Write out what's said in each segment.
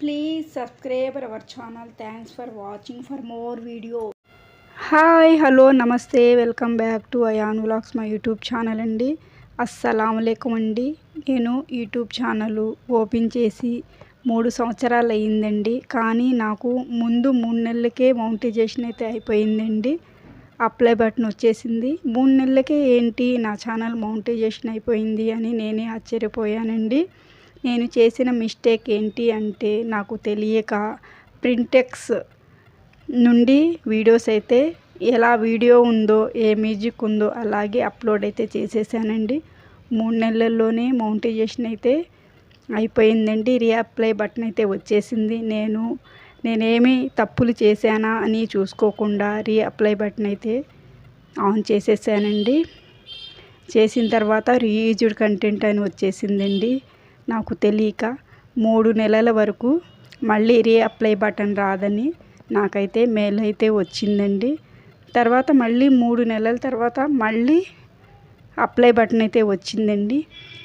Please subscribe our channel thanks for watching for more video hi hello నమస్తే welcome back to Ayaan vlogs మా YouTube channel అండి. అస్సలం అండి. నేను YouTube channel open చేసి మూడు సంవత్సరాలు అయ్యిందండి. కానీ నాకు ముందు మూడు నెలలకే మౌంటైజేషన్ అయితే అయిపోయిందండి. అప్లై బటన్ వచ్చేసింది. మూడు నెలలకే ఏంటి నా ఛానల్ మౌంటైజేషన్ అయిపోయింది అని నేనే ఆశ్చర్యపోయానండి. నేను చేసిన మిస్టేక్ ఏంటి అంటే నాకు తెలియక ప్రింటెక్స్ నుండి వీడియోస్ అయితే ఎలా వీడియో ఉందో ఏ మ్యూజిక్ ఉందో అలాగే అప్లోడ్ అయితే చేసేసానండి. మూడు నెలల్లోనే మౌంటైజేషన్ అయితే అయిపోయిందండి. రీఅప్లై బటన్ అయితే వచ్చేసింది. నేను నేనేమి తప్పులు చేశానా అని చూసుకోకుండా రీఅప్లై బటన్ అయితే ఆన్ చేసేసానండి. చేసిన తర్వాత రీయూజ్డ్ కంటెంట్ అని వచ్చేసిందండి. నాకు తెలియక మూడు నెలల వరకు మళ్ళీ రీఅప్లై బటన్ రాదని నాకైతే మెయిల్ అయితే వచ్చిందండి. తర్వాత మళ్ళీ మూడు నెలల తర్వాత మళ్ళీ అప్లై బటన్ అయితే వచ్చిందండి.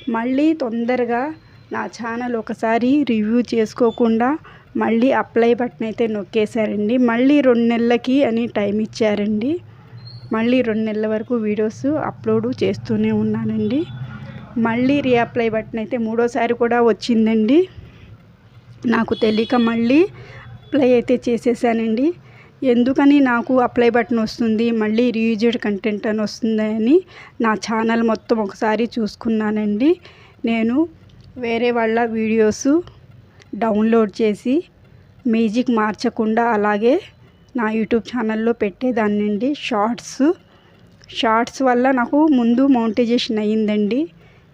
మళ్ళీ తొందరగా నా ఛానల్ ఒకసారి రివ్యూ చేసుకోకుండా మళ్ళీ అప్లై బటన్ అయితే నొక్కేశారండి. మళ్ళీ రెండు నెలలకి అని టైం ఇచ్చారండి. మళ్ళీ రెండు నెలల వరకు వీడియోస్ అప్లోడ్ చేస్తూనే ఉన్నానండి. మళ్ళీ రీఅప్లై బటన్ అయితే మూడోసారి కూడా వచ్చిందండి. నాకు తెలియక మళ్ళీ అప్లై అయితే చేసేసానండి. ఎందుకని నాకు అప్లై బటన్ వస్తుంది మళ్ళీ రీయూజ్డ్ కంటెంట్ అని వస్తుందని నా ఛానల్ మొత్తం ఒకసారి చూసుకున్నానండి. నేను వేరే వాళ్ళ వీడియోస్ డౌన్లోడ్ చేసి మ్యూజిక్ మార్చకుండా అలాగే నా యూట్యూబ్ ఛానల్లో పెట్టేదాన్నండి. షార్ట్స్ షార్ట్స్ వల్ల నాకు ముందు మౌంటైజేషన్ అయ్యిందండి.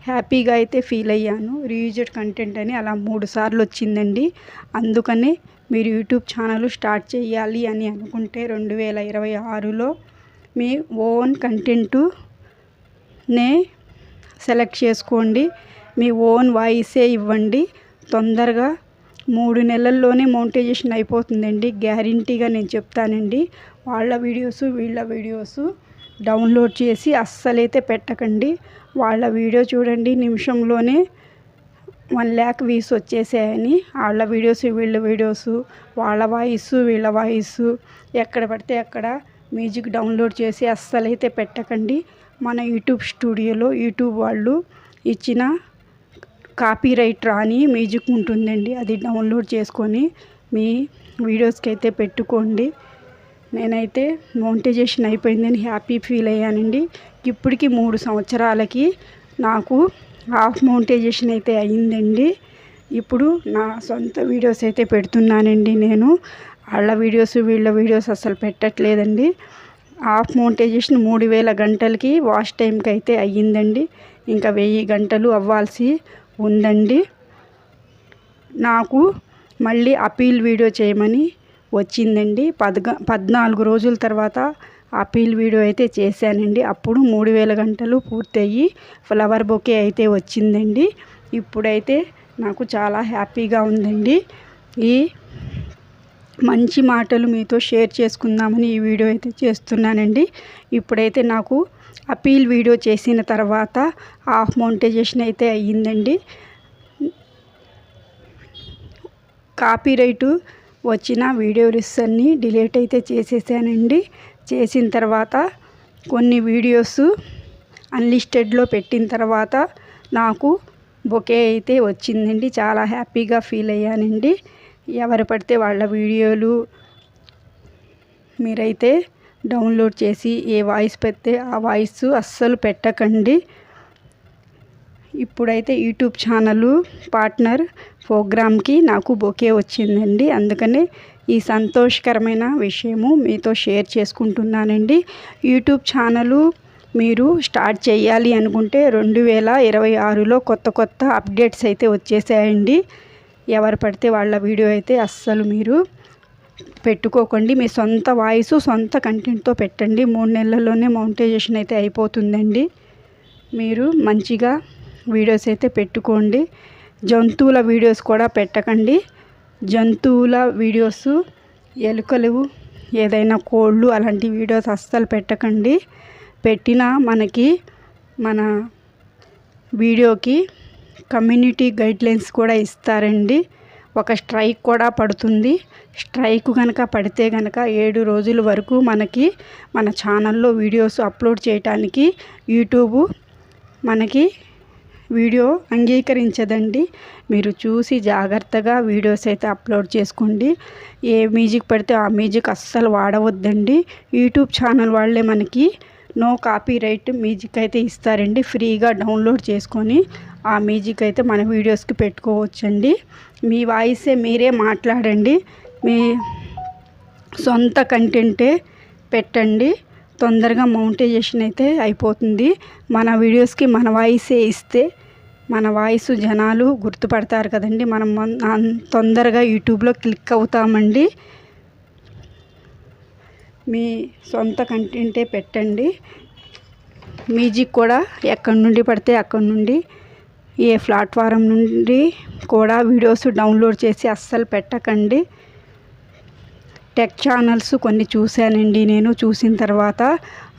హ్యాపీగా అయితే ఫీల్ అయ్యాను. రీయూజ్డ్ కంటెంట్ అని అలా మూడు సార్లు వచ్చిందండి. అందుకనే మీరు యూట్యూబ్ ఛానల్ స్టార్ట్ చేయాలి అని అనుకుంటే రెండు వేల ఇరవై ఆరులో మీ ఓన్ కంటెంటునే సెలెక్ట్ చేసుకోండి. మీ ఓన్ వాయిసే ఇవ్వండి. తొందరగా మూడు నెలల్లోనే మౌంటైజేషన్ అయిపోతుందండి. గ్యారంటీగా నేను చెప్తానండి. వాళ్ళ వీడియోస్ వీళ్ళ వీడియోస్ డౌన్లోడ్ చేసి అస్సలైతే పెట్టకండి. వాళ్ళ వీడియో చూడండి. నిమిషంలోనే వన్ ల్యాక్ వ్యూస్ వచ్చేసాయని. వాళ్ళ వీడియోస్ వీళ్ళ వీడియోస్ వాళ్ళ వాయిస్ వీళ్ళ వాయిస్ ఎక్కడ పడితే అక్కడ మ్యూజిక్ డౌన్లోడ్ చేసి అస్సలైతే పెట్టకండి. మన యూట్యూబ్ స్టూడియోలో యూట్యూబ్ వాళ్ళు ఇచ్చిన కాపీరైట్ రాని మ్యూజిక్ ఉంటుందండి. అది డౌన్లోడ్ చేసుకొని మీ వీడియోస్కి అయితే పెట్టుకోండి. నేనైతే మౌంటైజేషన్ అయిపోయిందని హ్యాపీ ఫీల్ అయ్యానండి. ఇప్పటికి మూడు సంవత్సరాలకి నాకు హాఫ్ మౌంటైజేషన్ అయితే అయ్యిందండి. ఇప్పుడు నా సొంత వీడియోస్ అయితే పెడుతున్నానండి నేను. వాళ్ళ వీడియోస్ వీళ్ళ వీడియోస్ అసలు పెట్టట్లేదండి. హాఫ్ మౌంటైజేషన్ మూడు వేల గంటలకి వాష్ టైంకి అయితే అయ్యిందండి. ఇంకా వెయ్యి గంటలు అవ్వాల్సి ఉందండి. నాకు మళ్ళీ అపీల్ వీడియో చేయమని వచ్చిందండి. పద్గా పద్నాలుగు రోజుల తర్వాత అపీల్ వీడియో అయితే చేశానండి. అప్పుడు మూడు వేల గంటలు పూర్తయ్యి ఫ్లవర్ బొకే అయితే వచ్చిందండి. ఇప్పుడైతే నాకు చాలా హ్యాపీగా ఉందండి. ఈ మంచి మాటలు మీతో షేర్ చేసుకుందామని ఈ వీడియో అయితే చేస్తున్నానండి. ఇప్పుడైతే నాకు అపీల్ వీడియో చేసిన తర్వాత హాఫ్ మౌంటైజేషన్ అయితే అయ్యిందండి. కాపీరైటు వచ్చిన వీడియోస్ అన్నీ డిలీట్ అయితే చేసేసానండి. చేసిన తర్వాత కొన్ని వీడియోస్ అన్లిస్టెడ్లో పెట్టిన తర్వాత నాకు బొకే అయితే వచ్చిందండి. చాలా హ్యాపీగా ఫీల్ అయ్యానండి. ఎవరు పడితే వాళ్ళ వీడియోలు మీరైతే డౌన్లోడ్ చేసి ఏ వాయిస్ పెడితే ఆ వాయిస్ అస్సలు పెట్టకండి. ఇప్పుడైతే యూట్యూబ్ ఛానల్ పార్ట్నర్ ప్రోగ్రామ్కి నాకు బొకే వచ్చిందండి. అందుకనే ఈ సంతోషకరమైన విషయము మీతో షేర్ చేసుకుంటున్నానండి. యూట్యూబ్ ఛానల్ మీరు స్టార్ట్ చేయాలి అనుకుంటే రెండు వేల ఇరవై ఆరులో కొత్త కొత్త అప్డేట్స్ అయితే వచ్చేసాయండి. ఎవరు పడితే వాళ్ళ వీడియో అయితే అస్సలు మీరు పెట్టుకోకండి. మీ సొంత వాయిస్ సొంత కంటెంట్తో పెట్టండి. మూడు నెలల్లోనే మౌంటైజేషన్ అయితే అయిపోతుందండి. మీరు మంచిగా వీడియోస్ అయితే పెట్టుకోండి. జంతువుల వీడియోస్ కూడా పెట్టకండి. జంతువుల వీడియోస్ ఎలుకలు ఏదైనా కోళ్ళు అలాంటి వీడియోస్ అస్సలు పెట్టకండి. పెట్టినా మనకి మన వీడియోకి కమ్యూనిటీ గైడ్లైన్స్ కూడా ఇస్తారండి. ఒక స్ట్రైక్ కూడా పడుతుంది. స్ట్రైక్ కనుక పడితే కనుక ఏడు రోజుల వరకు మనకి మన ఛానల్లో వీడియోస్ అప్లోడ్ చేయటానికి యూట్యూబ్ మనకి వీడియో అంగీకరించదండి. మీరు చూసి జాగ్రత్తగా వీడియోస్ అయితే అప్లోడ్ చేసుకోండి. ఏ మ్యూజిక్ పడితే ఆ మ్యూజిక్ అస్సలు వాడవద్దండి. యూట్యూబ్ ఛానల్ వాళ్ళే మనకి నో కాపీ రైట్ మ్యూజిక్ అయితే ఇస్తారండి. ఫ్రీగా డౌన్లోడ్ చేసుకొని ఆ మ్యూజిక్ అయితే మన వీడియోస్కి పెట్టుకోవచ్చండి. మీ వాయిసే మీరే మాట్లాడండి. మీ సొంత కంటెంటే పెట్టండి. తొందరగా మౌంటైజేషన్ అయితే అయిపోతుంది. మన వీడియోస్కి మన వాయిసే ఇస్తే మన వాయిస్ జనాలు గుర్తుపడతారు కదండి. మనం తొందరగా యూట్యూబ్లో క్లిక్ అవుతామండి. మీ సొంత కంటెంటే పెట్టండి. మ్యూజిక్ కూడా ఎక్కడి నుండి పడితే అక్కడి నుండి ఏ ప్లాట్ఫారం నుండి కూడా వీడియోస్ డౌన్లోడ్ చేసి అస్సలు పెట్టకండి. టెక్ ఛానల్స్ కొన్ని చూశానండి నేను. చూసిన తర్వాత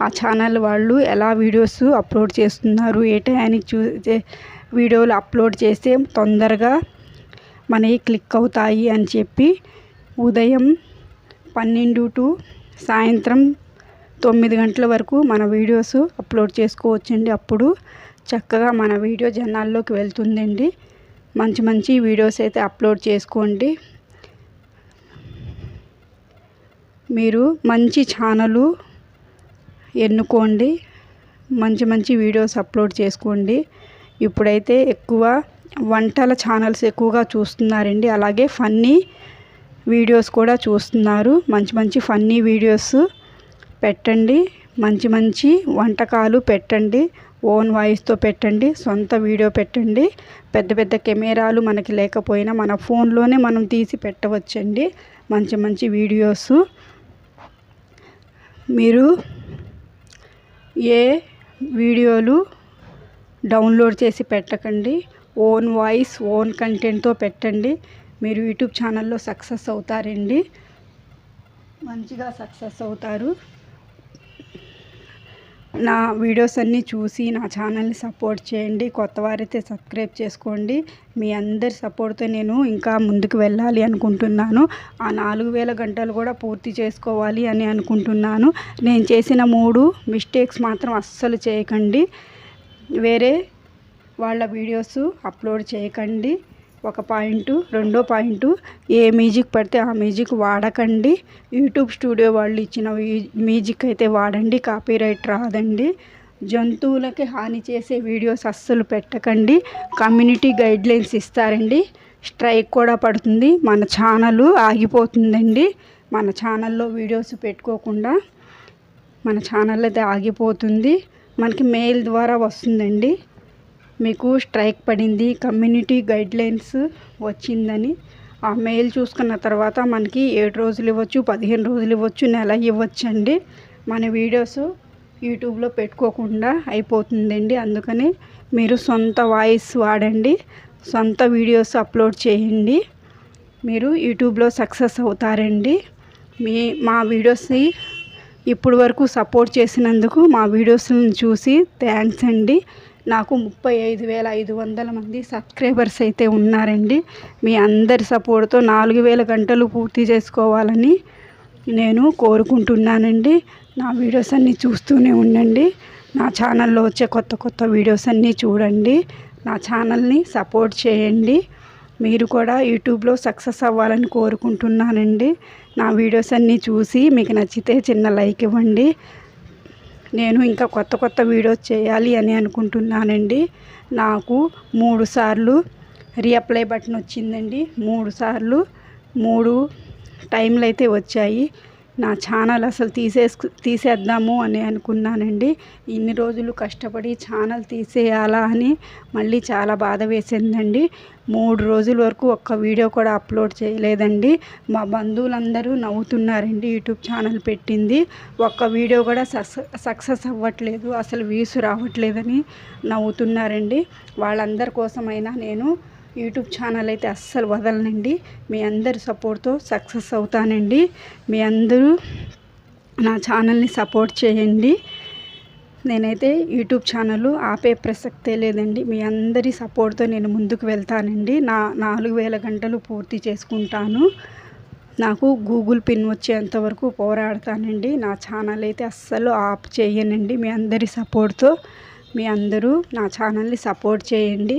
ఆ ఛానల్ వాళ్ళు ఎలా వీడియోస్ అప్లోడ్ చేస్తున్నారు ఏ టైం చూ వీడియోలు అప్లోడ్ చేస్తే తొందరగా మనవి క్లిక్ అవుతాయి అని చెప్పి ఉదయం పన్నెండు టు సాయంత్రం తొమ్మిది గంటల వరకు మన వీడియోస్ అప్లోడ్ చేసుకోవచ్చండి. అప్పుడు చక్కగా మన వీడియో జనాల్లోకి వెళ్తుందండి. మంచి మంచి వీడియోస్ అయితే అప్లోడ్ చేసుకోండి. మీరు మంచి ఛానలు ఎన్నుకోండి. మంచి మంచి వీడియోస్ అప్లోడ్ చేసుకోండి. ఇప్పుడైతే ఎక్కువ వంటల ఛానల్స్ ఎక్కువగా చూస్తున్నారండి. అలాగే ఫన్నీ వీడియోస్ కూడా చూస్తున్నారు. మంచి మంచి ఫన్నీ వీడియోస్ పెట్టండి. మంచి మంచి వంటకాలు పెట్టండి. ఓన్ వాయిస్తో పెట్టండి. సొంత వీడియో పెట్టండి. పెద్ద పెద్ద కెమెరాలు మనకి లేకపోయినా మన ఫోన్లోనే మనం తీసి పెట్టవచ్చండి. మంచి మంచి వీడియోస్. మీరు ఏ వీడియోలు డౌన్లోడ్ చేసి పెట్టకండి. ఓన్ వాయిస్ ఓన్ కంటెంట్తో పెట్టండి. మీరు యూట్యూబ్ ఛానల్లో సక్సెస్ అవుతారండి. మంచిగా సక్సెస్ అవుతారు. నా వీడియోస్ అన్నీ చూసి నా ఛానల్ని సపోర్ట్ చేయండి. కొత్త వారైతే సబ్స్క్రైబ్ చేసుకోండి. మీ అందరి సపోర్ట్తో నేను ఇంకా ముందుకు వెళ్ళాలి అనుకుంటున్నాను. ఆ నాలుగు వేల గంటలు కూడా పూర్తి చేసుకోవాలి అని అనుకుంటున్నాను. నేను చేసిన మూడు మిస్టేక్స్ మాత్రం అస్సలు చేయకండి. వేరే వాళ్ళ వీడియోస్ అప్లోడ్ చేయకండి. ఒక పాయింట్ రెండో పాయింట్ ఏ మ్యూజిక్ పడితే ఆ మ్యూజిక్ వాడకండి. యూట్యూబ్ స్టూడియో వాళ్ళు ఇచ్చిన మ్యూజిక్ అయితే వాడండి కాపీరైట్ రాదండి. జంతువులకి హాని చేసే వీడియోస్ అస్సలు పెట్టకండి. కమ్యూనిటీ గైడ్లైన్స్ ఇస్తారండి. స్ట్రైక్ కూడా పడుతుంది. మన ఛానల్ ఆగిపోతుందండి. మన ఛానల్లో వీడియోస్ పెట్టుకోకుండా మన ఛానల్ అయితే ఆగిపోతుంది. మనకి మెయిల్ ద్వారా వస్తుందండి. మీకు స్ట్రైక్ పడింది కమ్యూనిటీ గైడ్లైన్స్ వచ్చిందని. ఆ మెయిల్ చూసుకున్న తర్వాత మనకి ఏడు రోజులు ఇవ్వచ్చు పదిహేను రోజులు ఇవ్వచ్చు నెల ఇవ్వచ్చండి. మన వీడియోస్ యూట్యూబ్లో పెట్టుకోకుండా అయిపోతుందండి. అందుకని మీరు సొంత వాయిస్ వాడండి సొంత వీడియోస్ అప్లోడ్ చేయండి. మీరు యూట్యూబ్లో సక్సెస్ అవుతారండి. మీ మా వీడియోస్ని ఇప్పుడు వరకు సపోర్ట్ చేసినందుకు మా వీడియోస్ని చూసి థ్యాంక్స్ అండి. నాకు ముప్పై ఐదు వేల ఐదు వందల మంది సబ్స్క్రైబర్స్ అయితే ఉన్నారండి. మీ అందరి సపోర్ట్తో నాలుగు వేల గంటలు పూర్తి చేసుకోవాలని నేను కోరుకుంటున్నానండి. నా వీడియోస్ అన్నీ చూస్తూనే ఉండండి. నా ఛానల్లో వచ్చే కొత్త కొత్త వీడియోస్ అన్నీ చూడండి. నా ఛానల్ని సపోర్ట్ చేయండి. మీరు కూడా యూట్యూబ్లో సక్సెస్ అవ్వాలని కోరుకుంటున్నానండి. నా వీడియోస్ అన్నీ చూసి మీకు నచ్చితే చిన్న లైక్ ఇవ్వండి. నేను ఇంకా కొత్త కొత్త వీడియోస్ చేయాలి అని అనుకుంటున్నానండి. నాకు మూడు సార్లు రీఅప్లై బటన్ వచ్చిందండి. మూడు సార్లు మూడు టైంలు అయితే వచ్చాయి. నా ఛానల్ అసలు తీసేసు తీసేద్దాము అని అనుకున్నానండి. ఇన్ని రోజులు కష్టపడి ఛానల్ తీసేయాలా అని మళ్ళీ చాలా బాధ వేసిందండి. మూడు రోజుల వరకు ఒక్క వీడియో కూడా అప్లోడ్ చేయలేదండి. మా బంధువులందరూ నవ్వుతున్నారండి యూట్యూబ్ ఛానల్ పెట్టింది. ఒక్క వీడియో కూడా సక్సెస్ అవ్వట్లేదు అసలు వ్యూస్ రావట్లేదని నవ్వుతున్నారండి. వాళ్ళందరి కోసమైనా నేను యూట్యూబ్ ఛానల్ అయితే అస్సలు వదలనండి. మీ అందరి సపోర్ట్తో సక్సెస్ అవుతానండి. మీ అందరూ నా ఛానల్ని సపోర్ట్ చేయండి. నేనైతే యూట్యూబ్ ఛానల్ ఆపే ప్రసక్తే లేదండి. మీ అందరి సపోర్ట్తో నేను ముందుకు వెళ్తానండి. నా నాలుగు వేల గంటలు పూర్తి చేసుకుంటాను. నాకు గూగుల్ పిన్ వచ్చేంత వరకు పోరాడతానండి. నా ఛానల్ అయితే అస్సలు ఆప్ చేయనండి. మీ అందరి సపోర్ట్తో మీ అందరూ నా ఛానల్ని సపోర్ట్ చేయండి.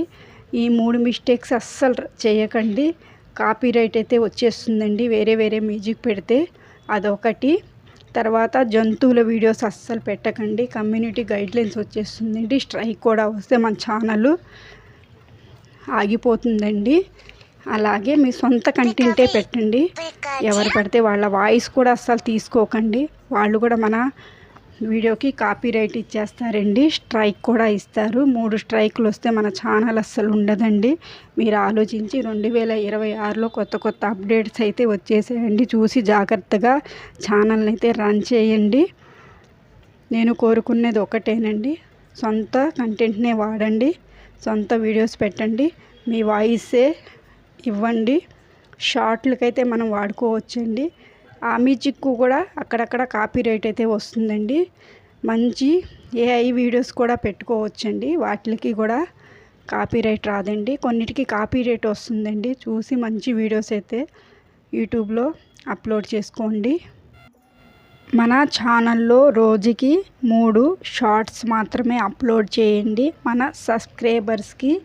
ఈ మూడు మిస్టేక్స్ అస్సలు చేయకండి. కాపీ రైట్ అయితే వచ్చేస్తుందండి. వేరే వేరే మ్యూజిక్ పెడితే అదొకటి. తర్వాత జంతువుల వీడియోస్ అస్సలు పెట్టకండి. కమ్యూనిటీ గైడ్లైన్స్ వచ్చేస్తుందండి. స్ట్రైక్ కూడా వస్తే మన ఛానల్ ఆగిపోతుందండి. అలాగే మీ సొంత కంటెంటే పెట్టండి. ఎవరు పడితే వాళ్ళ వాయిస్ కూడా అస్సలు తీసుకోకండి. వాళ్ళు కూడా మన వీడియోకి కాపీ రైట్ ఇచ్చేస్తారండి. స్ట్రైక్ కూడా ఇస్తారు. మూడు స్ట్రైక్లు వస్తే మన ఛానల్ అస్సలు ఉండదండి. మీరు ఆలోచించి రెండు వేల ఇరవై ఆరులో కొత్త కొత్త అప్డేట్స్ అయితే వచ్చేసేయండి. చూసి జాగ్రత్తగా ఛానల్ని అయితే రన్ చేయండి. నేను కోరుకునేది ఒకటేనండి. సొంత కంటెంట్నే వాడండి. సొంత వీడియోస్ పెట్టండి. మీ వాయిసే ఇవ్వండి. షార్ట్లకైతే మనం వాడుకోవచ్చండి. ఆ మ్యూజిక్ కూడా అక్కడక్కడ కాపీ రైట్ అయితే వస్తుందండి. మంచి ఏఐ వీడియోస్ కూడా పెట్టుకోవచ్చండి. వాటికి కూడా కాపీ రైట్ రాదండి. కొన్నిటికి కాపీ రైట్ వస్తుందండి. చూసి మంచి వీడియోస్ అయితే యూట్యూబ్లో అప్లోడ్ చేసుకోండి. మన ఛానల్లో రోజుకి మూడు షార్ట్స్ మాత్రమే అప్లోడ్ చేయండి. మన సబ్స్క్రైబర్స్కి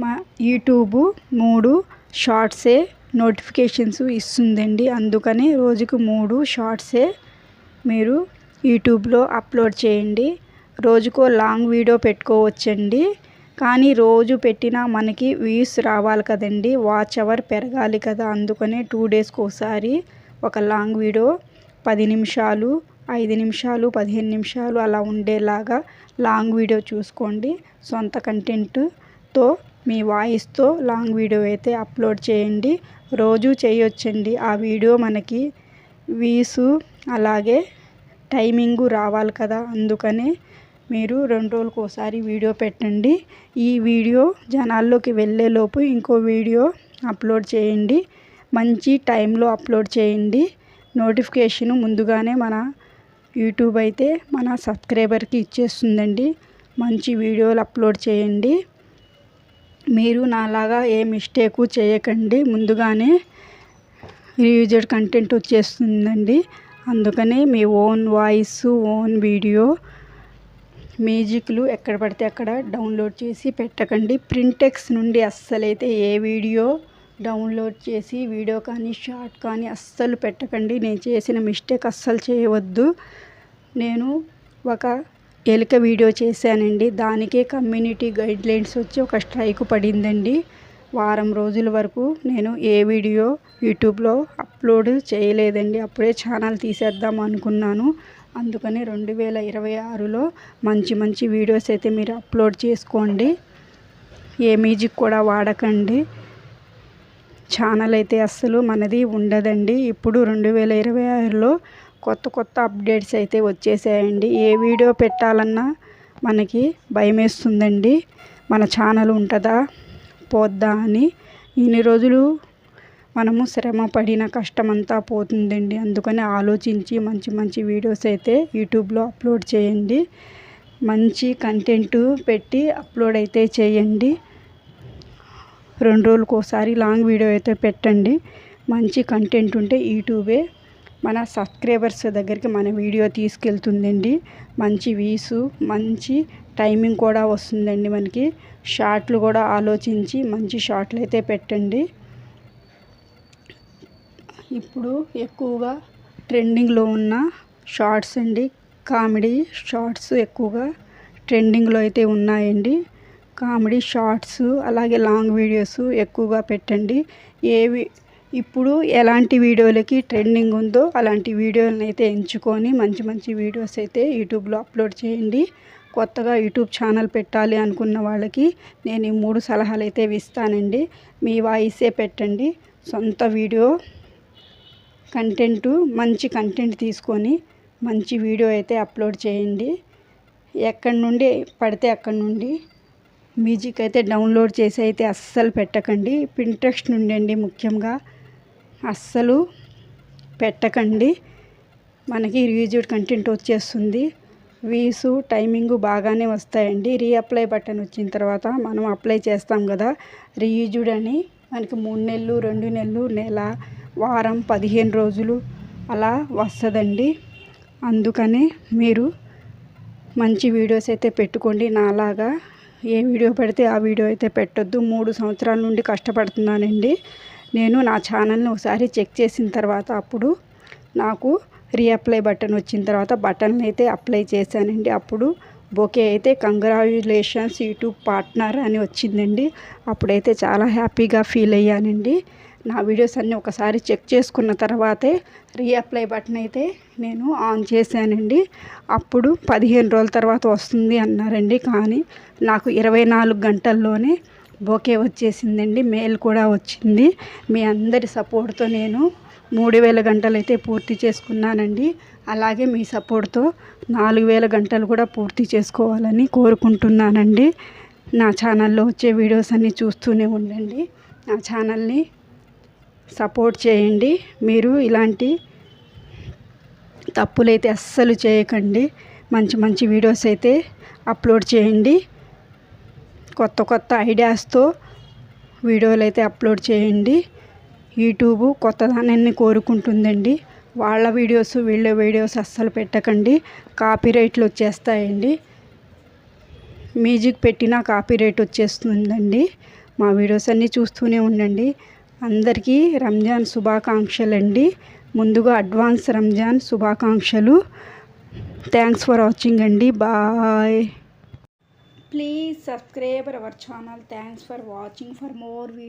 మా యూట్యూబ్ మూడు షార్ట్సే నోటిఫికేషన్స్ ఇస్తుందండి. అందుకని రోజుకు మూడు షార్ట్సే మీరు యూట్యూబ్లో అప్లోడ్ చేయండి. రోజుకో లాంగ్ వీడియో పెట్టుకోవచ్చండి. కానీ రోజు పెట్టినా మనకి వ్యూస్ రావాలి కదండి. వాచ్ అవర్ పెరగాలి కదా. అందుకనే టూ డేస్కి ఒకసారి ఒక లాంగ్ వీడియో పది నిమిషాలు ఐదు నిమిషాలు పదిహేను నిమిషాలు అలా ఉండేలాగా లాంగ్ వీడియో చూసుకోండి. సొంత కంటెంట్తో మీ వాయిస్తో లాంగ్ వీడియో అయితే అప్లోడ్ చేయండి. రోజు చేయొచ్చండి. ఆ వీడియో మనకి వీసు అలాగే టైమింగు రావాలి కదా. అందుకనే మీరు రెండు రోజులకు ఒకసారి వీడియో పెట్టండి. ఈ వీడియో జనాల్లోకి వెళ్ళేలోపు ఇంకో వీడియో అప్లోడ్ చేయండి. మంచి టైంలో అప్లోడ్ చేయండి. నోటిఫికేషన్ ముందుగానే మన యూట్యూబ్ అయితే మన సబ్స్క్రైబర్కి ఇచ్చేస్తుందండి. మంచి వీడియోలు అప్లోడ్ చేయండి. మీరు నాలాగా ఏ మిస్టేకు చేయకండి. ముందుగానే రీయూజర్ కంటెంట్ వచ్చేస్తుందండి. అందుకనే మీ ఓన్ వాయిస్ ఓన్ వీడియో మ్యూజిక్లు ఎక్కడ పడితే అక్కడ డౌన్లోడ్ చేసి పెట్టకండి. ప్రింటెక్స్ నుండి అస్సలైతే ఏ వీడియో డౌన్లోడ్ చేసి వీడియో కానీ షార్ట్ కానీ అస్సలు పెట్టకండి. నేను చేసిన మిస్టేక్ అస్సలు చేయవద్దు. నేను ఒక ఎలుక వీడియో చేశానండి. దానికే కమ్యూనిటీ గైడ్లైన్స్ వచ్చి ఒక స్ట్రైక్ పడిందండి. వారం రోజుల వరకు నేను ఏ వీడియో యూట్యూబ్లో అప్లోడ్ చేయలేదండి. అప్పుడే ఛానల్ తీసేద్దాం అనుకున్నాను. అందుకని రెండు వేల ఇరవై ఆరులో మంచి మంచి వీడియోస్ అయితే మీరు అప్లోడ్ చేసుకోండి. ఏ మ్యూజిక్ కూడా వాడకండి. ఛానల్ అయితే అస్సలు మనది ఉండదండి. ఇప్పుడు రెండు వేల ఇరవై ఆరులో కొత్త కొత్త అప్డేట్స్ అయితే వచ్చేసాయండి. ఏ వీడియో పెట్టాలన్నా మనకి భయమేస్తుందండి. మన ఛానల్ ఉంటుందా? పోద్దా అని. ఇన్ని రోజులు మనము శ్రమ పడిన కష్టమంతా పోతుందండి. అందుకని ఆలోచించి మంచి మంచి వీడియోస్ అయితే యూట్యూబ్లో అప్లోడ్ చేయండి. మంచి కంటెంట్ పెట్టి అప్లోడ్ అయితే చేయండి. రెండు రోజులకు ఒకసారి లాంగ్ వీడియో అయితే పెట్టండి. మంచి కంటెంట్ ఉంటే యూట్యూబే మన సబ్స్క్రైబర్స్ దగ్గరికి మన వీడియో తీసుకెళ్తుందండి. మంచి వీసు మంచి టైమింగ్ కూడా వస్తుందండి మనకి. షార్ట్లు కూడా ఆలోచించి మంచి షార్ట్లు అయితే పెట్టండి. ఇప్పుడు ఎక్కువగా ట్రెండింగ్లో ఉన్న షార్ట్స్ అండి. కామెడీ షార్ట్స్ ఎక్కువగా ట్రెండింగ్లో అయితే ఉన్నాయండి. కామెడీ షార్ట్స్ అలాగే లాంగ్ వీడియోస్ ఎక్కువగా పెట్టండి. ఏవి ఇప్పుడు ఎలాంటి వీడియోలకి ట్రెండింగ్ ఉందో అలాంటి వీడియోలను అయితే ఎంచుకొని మంచి మంచి వీడియోస్ అయితే యూట్యూబ్లో అప్లోడ్ చేయండి. కొత్తగా యూట్యూబ్ ఛానల్ పెట్టాలి అనుకున్న వాళ్ళకి నేను ఈ మూడు సలహాలు అయితే ఇస్తానండి. మీ వాయిసే పెట్టండి. సొంత వీడియో కంటెంట్ మంచి కంటెంట్ తీసుకొని మంచి వీడియో అయితే అప్లోడ్ చేయండి. ఎక్కడి నుండి పడితే అక్కడి నుండి మ్యూజిక్ అయితే డౌన్లోడ్ చేసి అయితే అస్సలు పెట్టకండి. పింట్రెస్ట్ నుండి అండి ముఖ్యంగా. అస్సలు పెట్టకండి. మనకి రీజ్యూడ్ కంటెంట్ వచ్చేస్తుంది. వీసు టైమింగ్ బాగానే వస్తాయండి. రీఅప్లై బటన్ వచ్చిన తర్వాత మనం అప్లై చేస్తాం కదా. రీయూజ్డ్ అని మనకి మూడు నెలలు రెండు నెలలు నెల వారం పదిహేను రోజులు అలా వస్తుందండి. అందుకనే మీరు మంచి వీడియోస్ అయితే పెట్టుకోండి. నాలాగా ఏ వీడియో పెడితే ఆ వీడియో అయితే పెట్టొద్దు. మూడు సంవత్సరాల నుండి కష్టపడుతున్నానండి. నేను నా ఛానల్ని ఒకసారి చెక్ చేసిన తర్వాత అప్పుడు నాకు రీఅప్లై బటన్ వచ్చిన తర్వాత బటన్ అయితే అప్లై చేశానండి. అప్పుడు బొకే అయితే కంగ్రాచులేషన్స్ యూట్యూబ్ పార్ట్నర్ అని వచ్చిందండి. అప్పుడైతే చాలా హ్యాపీగా ఫీల్ అయ్యానండి. నా వీడియోస్ అన్నీ ఒకసారి చెక్ చేసుకున్న తర్వాతే రీఅప్లై బటన్ అయితే నేను ఆన్ చేశానండి. అప్పుడు పదిహేను రోజుల తర్వాత వస్తుంది అన్నారండి. కానీ నాకు ఇరవై నాలుగు గంటల్లోనే బోకే వచ్చేసిందండి మెయిల్ కూడా వచ్చింది. మీ అందరి సపోర్ట్తో నేను మూడు వేల గంటలు అయితే పూర్తి చేసుకున్నానండి. అలాగే మీ సపోర్ట్తో నాలుగు వేల గంటలు కూడా పూర్తి చేసుకోవాలని కోరుకుంటున్నానండి. నా ఛానల్లో వచ్చే వీడియోస్ అన్నీ చూస్తూనే ఉండండి. నా ఛానల్ని సపోర్ట్ చేయండి. మీరు ఇలాంటి తప్పులైతే అస్సలు చేయకండి. మంచి మంచి వీడియోస్ అయితే అప్లోడ్ చేయండి. కొత్త కొత్త ఐడియాస్తో వీడియోలు అయితే అప్లోడ్ చేయండి. యూట్యూబ్ కొత్తదనాన్ని కోరుకుంటుందండి. వాళ్ళ వీడియోస్ వీళ్ళ వీడియోస్ అస్సలు పెట్టకండి. కాపీరైట్లు వచ్చేస్తాయండి. మ్యూజిక్ పెట్టినా కాపీరైట్ వచ్చేస్తుందండి. మా వీడియోస్ అన్నీ చూస్తూనే ఉండండి. అందరికీ రంజాన్ శుభాకాంక్షలు అండి ముందుగా అడ్వాన్స్ రంజాన్ శుభాకాంక్షలు. థ్యాంక్స్ ఫర్ వాచింగ్ అండి. Bye Please subscribe our channel. Thanks for watching. For more videos.